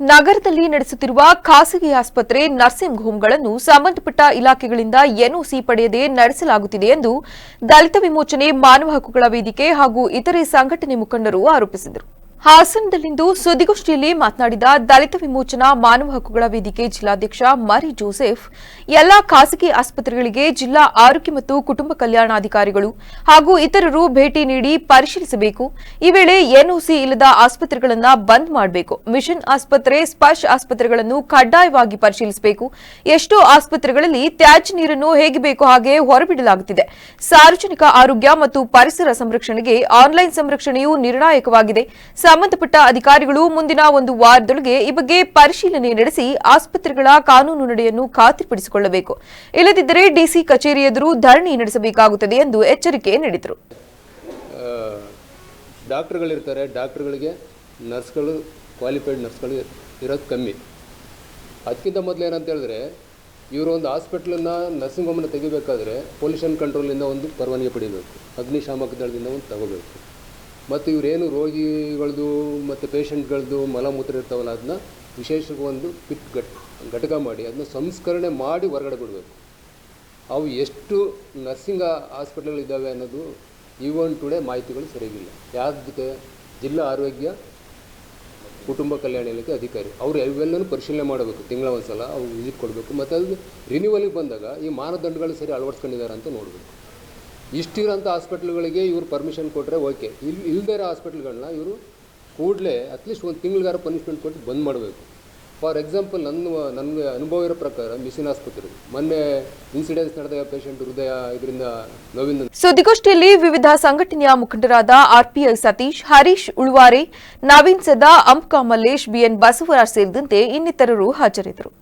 ನಗರದಲ್ಲಿ ನಡೆಸುತ್ತಿರುವ ಖಾಸಗಿ ಆಸ್ಪತ್ರೆ ನರ್ಸಿಂಗ್ ಹೋಂಗಳನ್ನು ಸಂಬಂಧಪಟ್ಟ ಇಲಾಖೆಗಳಿಂದ ಎನ್ಒಸಿ ಪಡೆಯದೆ ನಡೆಸಲಾಗುತ್ತಿದೆ ಎಂದು ದಲಿತ ವಿಮೋಚನೆ ಮಾನವ ಹಕ್ಕುಗಳ ವೇದಿಕೆ ಹಾಗೂ ಇತರೆ ಸಂಘಟನೆ ಮುಖಂಡರು ಆರೋಪಿಸಿದರು. ಹಾಸನದಲ್ಲಿಂದು ಸುದ್ದಿಗೋಷ್ಠಿಯಲ್ಲಿ ಮಾತನಾಡಿದ ದಲಿತ ವಿಮೋಚನಾ ಮಾನವ ಹಕ್ಕುಗಳ ವೇದಿಕೆ ಜಿಲ್ಲಾಧ್ಯಕ್ಷ ಮರಿ ಜೋಸೆಫ್, ಎಲ್ಲಾ ಖಾಸಗಿ ಆಸ್ಪತ್ರೆಗಳಿಗೆ ಜಿಲ್ಲಾ ಆರೋಗ್ಯ ಮತ್ತು ಕುಟುಂಬ ಕಲ್ಯಾಣಾಧಿಕಾರಿಗಳು ಹಾಗೂ ಇತರರು ಭೇಟಿ ನೀಡಿ ಪರಿಶೀಲಿಸಬೇಕು. ಈ ವೇಳೆ ಎನ್ಒಸಿ ಇಲ್ಲದ ಆಸ್ಪತ್ರೆಗಳನ್ನು ಬಂದ್ ಮಾಡಬೇಕು. ಮಿಷನ್ ಆಸ್ಪತ್ರೆ, ಸ್ಪರ್ಶ್ ಆಸ್ಪತ್ರೆಗಳನ್ನು ಕಡ್ಡಾಯವಾಗಿ ಪರಿಶೀಲಿಸಬೇಕು. ಎಷ್ಟೋ ಆಸ್ಪತ್ರೆಗಳಲ್ಲಿ ತ್ಯಾಜ್ಯ ನೀರನ್ನು ಹೇಗೆ ಬೇಕೋ ಹಾಗೆ ಹೊರಬಿಡಲಾಗುತ್ತಿದೆ. ಸಾರ್ವಜನಿಕ ಆರೋಗ್ಯ ಮತ್ತು ಪರಿಸರ ಸಂರಕ್ಷಣೆಗೆ ಆನ್ಲೈನ್ ಸಂರಕ್ಷಣೆಯು ನಿರ್ಣಾಯಕವಾಗಿದೆ. ಸಂಬಂಧಪಟ್ಟ ಅಧಿಕಾರಿಗಳು ಮುಂದಿನ ಒಂದು ವಾರದೊಳಗೆ ಈ ಬಗ್ಗೆ ಪರಿಶೀಲನೆ ನಡೆಸಿ ಆಸ್ಪತ್ರೆಗಳ ಕಾನೂನು ನಡೆಯನ್ನು ಖಾತ್ರಿಪಡಿಸಿಕೊಳ್ಳಬೇಕು. ಇಲ್ಲದಿದ್ದರೆ ಡಿಸಿ ಕಚೇರಿ ಎದುರು ಧರಣಿ ನಡೆಸಬೇಕಾಗುತ್ತದೆ ಎಂದು ಎಚ್ಚರಿಕೆ ನೀಡಿದರು. ಡಾಕ್ಟ್ರುಗಳಿರ್ತಾರೆ. ಡಾಕ್ಟರ್ಗಳಿಗೆ ನರ್ಸ್ಗಳು, ಕ್ವಾಲಿಫೈಡ್ ನರ್ಸ್ಗಳು ಇರೋದು ಕಮ್ಮಿ. ಅದಕ್ಕಿಂತ ಮೊದಲು ಏನಂತ ಹೇಳಿದ್ರೆ, ಇವರು ಒಂದು ಹಾಸ್ಪಿಟ್ಲನ್ನ ನರ್ಸಿಂಗ್ ಹೋಮನ್ನು ತೆಗಿಬೇಕಾದ್ರೆ ಪೊಲ್ಯೂಷನ್ ಕಂಟ್ರೋಲಿಂದ ಒಂದು ಪರವಾನಗಿ ಪಡಿಬೇಕು. ಅಗ್ನಿಶಾಮಕ ದಳದಿಂದ ಒಂದು ತಗೋಬೇಕು. ಮತ್ತು ಇವರೇನು ರೋಗಿಗಳದ್ದು ಮತ್ತು ಪೇಷಂಟ್ಗಳದ್ದು ಮಲಮೂತ್ರ ಇರ್ತಾವಲ್ಲ ಅದನ್ನ ವಿಶೇಷ ಒಂದು ಪಿಟ್ ಘಟ್ ಘಟಕ ಮಾಡಿ ಅದನ್ನ ಸಂಸ್ಕರಣೆ ಮಾಡಿ ಹೊರಗಡೆ ಬಿಡಬೇಕು ಅವು ಎಷ್ಟು ನರ್ಸಿಂಗ್ ಹಾಸ್ಪಿಟ್ಲ್ಗಳಿದ್ದಾವೆ ಅನ್ನೋದು ಈವನ್ ಟುಡೇ ಮಾಹಿತಿಗಳು ಸರಿಯಾಗಿಲ್ಲ. ಯಾರ ಜಿಲ್ಲಾ ಆರೋಗ್ಯ ಕುಟುಂಬ ಕಲ್ಯಾಣ ಇಲಾಖೆ ಅಧಿಕಾರಿ. ಅವರು ಇವೆಲ್ಲನೂ ಪರಿಶೀಲನೆ ಮಾಡಬೇಕು. ತಿಂಗಳ ಒಂದು ಸಲ ಅವ್ರು ವಿಸಿಟ್ ಕೊಡಬೇಕು. ಮತ್ತು ಅದು ರಿನ್ಯೂವಲಿಗೆ ಬಂದಾಗ ಈ ಮಾನದಂಡಗಳು ಸರಿ ಅಳವಡಿಸ್ಕೊಂಡಿದ್ದಾರೆ ಅಂತ ನೋಡಬೇಕು. ಇಷ್ಟಿರೋಂಥ ಹಾಸ್ಪಿಟ್ಲ್ಗಳಿಗೆ ಇವರು ಪರ್ಮಿಷನ್ ಕೊಟ್ಟರೆ ಓಕೆ ಇಲ್ಲಿ ಇಲ್ಲದೇ ಇರೋ ಹಾಸ್ಪಿಟ್ಲ್ಗಳನ್ನ ಇವರು ಕೂಡಲೇ ಅಟ್ಲೀಸ್ಟ್ ಒಂದು ತಿಂಗಳಿಗಾರ ಪನಿಷ್ಮೆಂಟ್ ಕೊಟ್ಟು ಬಂದ್ ಮಾಡಬೇಕು. ಫಾರ್ ಎಕ್ಸಾಂಪಲ್ ನನ್ನ ನನಗೆ ಅನುಭವ ಇರೋ ಪ್ರಕಾರ ಮಿಸಿನ್ ಆಸ್ಪತ್ರೆ. ಮೊನ್ನೆ ಇನ್ಸಿಡೆನ್ಸ್ ನಡೆದಾಗ ಪೇಷಂಟ್ ಹೃದಯ ಇದರಿಂದ ನೋವಿಂದ ಸುದ್ದಿಗೋಷ್ಠಿಯಲ್ಲಿ ವಿವಿಧ ಸಂಘಟನೆಯ ಮುಖಂಡರಾದ ಆರ್ಪಿಎಲ್ ಸತೀಶ್, ಹರೀಶ್ ಉಳುವಾರೆ, ನವೀನ್ ಸದಾ, ಅಂಬಕಾ ಮಲ್ಲೇಶ್ ಬಿಎನ್ ಬಸವರಾಜ್ ಸೇರಿದಂತೆ ಇನ್ನಿತರರು ಹಾಜರಿದ್ದರು.